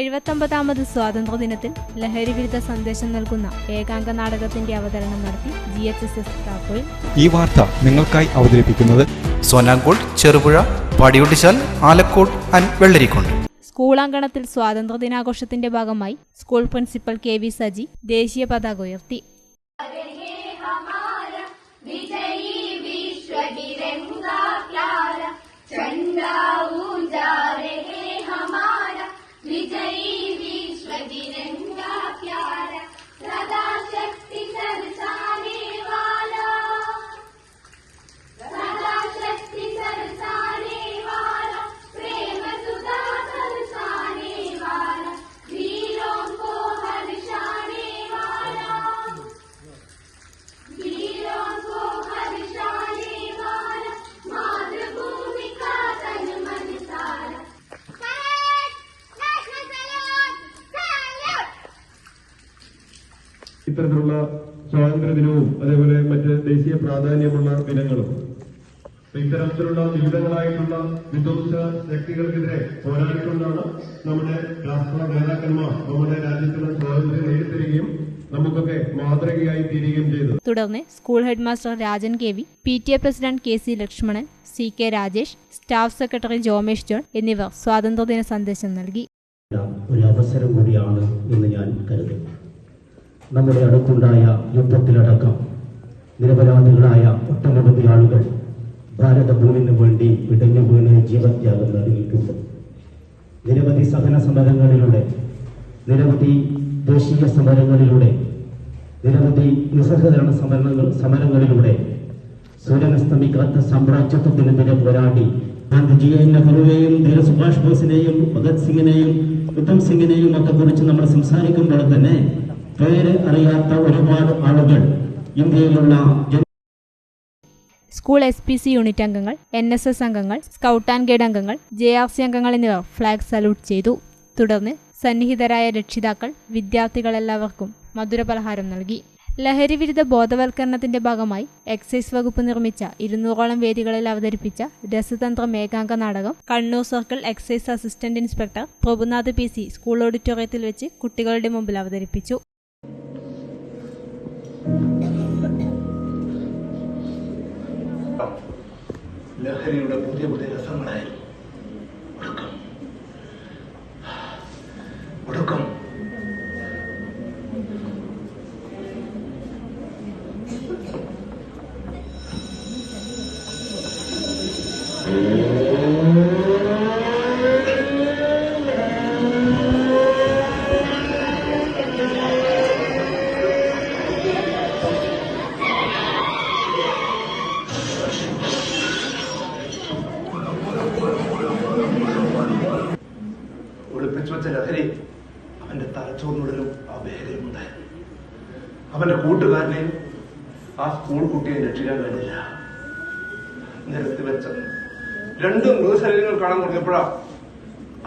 എഴുപത്തൊമ്പതാമത് സ്വാതന്ത്ര്യദിനത്തിൽ ലഹരി വിരുദ്ധ സന്ദേശം നൽകുന്ന ഏകാംഗ നാടകത്തിന്റെ അവതരണം നടത്തി ജി എച്ച് എസ് എസ് താക്കോയിൽ ഈ വാർത്ത നിങ്ങൾക്കായി അവതരിപ്പിക്കുന്നത് സോനാങ്കോട് ചെറുപുഴ പടിയൊട്ടിച്ചാൽ ആലക്കോട് ആൻഡ് വെള്ളരിക്കോട്. സ്കൂളാങ്കണത്തിൽ സ്വാതന്ത്ര്യ ദിനാഘോഷത്തിന്റെ ഭാഗമായി school principal K V Saji ദേശീയ പതാക ഉയർത്തി. ഇത്തരത്തിലുള്ള സ്വാതന്ത്ര്യ ദിനവും അതേപോലെ മറ്റ് ദേശീയ പ്രാധാന്യമുള്ള ദിനങ്ങളും ഇത്തരത്തിലുള്ള വിവിധങ്ങളായിട്ടുള്ള വിധ്വംസ ശക്തികൾക്കെതിരെ പോരാടിക്കൊണ്ടാണ് നമ്മുടെ രാഷ്ട്ര നേതാക്കന്മാർ നമ്മുടെ രാജ്യത്തിന് സ്വാതന്ത്ര്യം നേടിത്തരികയും നമുക്കൊക്കെ മാതൃകയായി തീരുകയും ചെയ്തു തുടർന്ന് school headmaster Rajan K V P T A president K C Lakshmanan C K Rajesh staff secretary Jomesh John എന്നിവർ സ്വാതന്ത്ര്യദിന സന്ദേശം നൽകി. ഒരു അവസരം കൂടിയാണ് എന്ന് ഞാൻ കരുതുന്നു. നമ്മുടെ അടുത്തുണ്ടായ യുദ്ധത്തിലടക്കം നിരപരാധികളായ ഒട്ടനവധി ആളുകൾ ഭാരതഭൂമിന് വേണ്ടി പിടഞ്ഞു വീണ് ജീവത്യാഗം നൽകിയിട്ടുണ്ട് നിരവധി സഹന സമരങ്ങളിലൂടെ നിരവധി ദേശീയ സമരങ്ങളിലൂടെ നിരവധി നിസ്സഹകരണ സമരങ്ങൾ സമരങ്ങളിലൂടെ സൂര്യനസ്തമിക്കാത്ത സാമ്രാജ്യത്വത്തിനെതിരെ പോരാടി ഗാന്ധിജിയെ നെഹ്റുവേയും ധീര സുഭാഷ് ബോസിനെയും ഭഗത് സിംഗിനെയും ഉത്തം സിംഗിനെയും ഒക്കെ കുറിച്ച് നമ്മൾ സംസാരിക്കുമ്പോൾ തന്നെ പേര് അറിയാത്ത ഒരുപാട് ആളുകൾ ഇന്ത്യയിലുള്ള school S P C unit അംഗങ്ങൾ എൻ എസ് എസ് അംഗങ്ങൾ സ്കൗട്ട് ആൻഡ് ഗൈഡ് അംഗങ്ങൾ ജെ ആർ സി അംഗങ്ങൾ എന്നിവർ ഫ്ലാഗ് സല്യൂട്ട് ചെയ്തു. തുടർന്ന് സന്നിഹിതരായ രക്ഷിതാക്കൾ വിദ്യാർത്ഥികളെല്ലാവർക്കും മധുരപലഹാരം നൽകി. ലഹരി വിരുദ്ധ ബോധവൽക്കരണത്തിന്റെ ഭാഗമായി എക്സൈസ് വകുപ്പ് നിർമ്മിച്ച ഇരുന്നൂറോളം വേദികളിൽ അവതരിപ്പിച്ച രസതന്ത്ര മേഘാംഗ നാടകം Kannur circle excise assistant inspector Prabhunath P school ഓഡിറ്റോറിയത്തിൽ വെച്ച് കുട്ടികളുടെ മുമ്പിൽ അവതരിപ്പിച്ചു. ലഹരിയുടെ പുതിയ പുതിയ രസങ്ങളായി വെച്ച ലഹരി അവന്റെ തലച്ചോറിനുള്ളിലും ആ വേഗം ഉണ്ടായിരുന്നു അവന്റെ കൂട്ടുകാരനെയും ആ സ്കൂൾ കുട്ടിയെ രക്ഷിക്കാൻ കഴിഞ്ഞില്ല. നിരത്തി വെച്ച രണ്ട് മൃതശരീരങ്ങൾ കാണാൻ തുടങ്ങിയപ്പോഴാ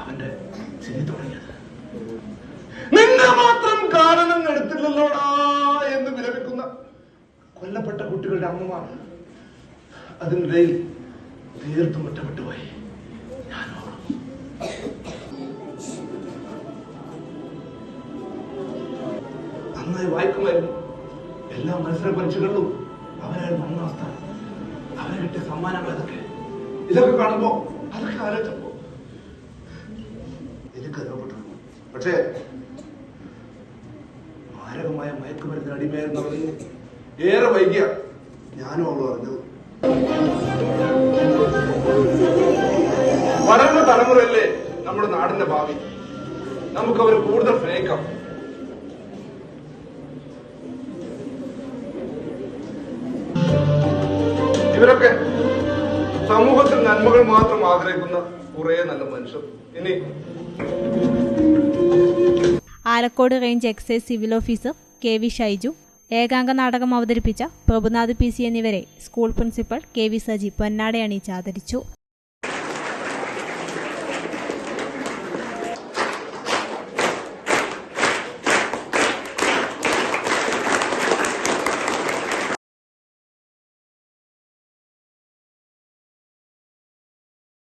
അവന്റെ ചിരി തുടങ്ങിയത്. നിന്നെ മാത്രം കാരണം എടുത്തില്ലല്ലോടാ എന്ന് വിലപിക്കുന്ന കൊല്ലപ്പെട്ട കുട്ടികളുടെ അമ്മമാർ അതിനിടയിൽ തീർത്തും ഒറ്റപ്പെട്ടുപോയി. എല്ലാ മത്സര പരീക്ഷകളിലും അവരായിരുന്നു ഒന്നാം സ്ഥാനം അവരെ കിട്ടിയ സമ്മാനങ്ങൾ അതൊക്കെ. ഇതൊക്കെ കാണുമ്പോ അതൊക്കെ ആലോചിച്ചപ്പോ എനിക്ക് അനുഭവപ്പെട്ടു. പക്ഷേ മാരകമായ മയക്കുമരുന്നിന് അവർ ഏറെ വൈകിയ ഞാനും അവൾ അറിഞ്ഞത് വളർന്ന തലമുറയല്ലേ നമ്മുടെ നാടിന്റെ ഭാവി? നമുക്ക് അവരെ കൂടുതൽ സ്നേഹിക്കാം. ഇവരൊക്കെ സമൂഹത്തിൽ നന്മകൾ മാത്രം ആഗ്രഹിക്കുന്ന കുറെ നല്ല മനുഷ്യർ. ഇനി Alakode range excise civil officer K V Shaiju ഏകാംഗ നാടകം അവതരിപ്പിച്ച പ്രഭുനാഥ് പി സി എന്നിവരെ school principal K V Saji പൊന്നാട അണിയിച്ച് ആദരിച്ചു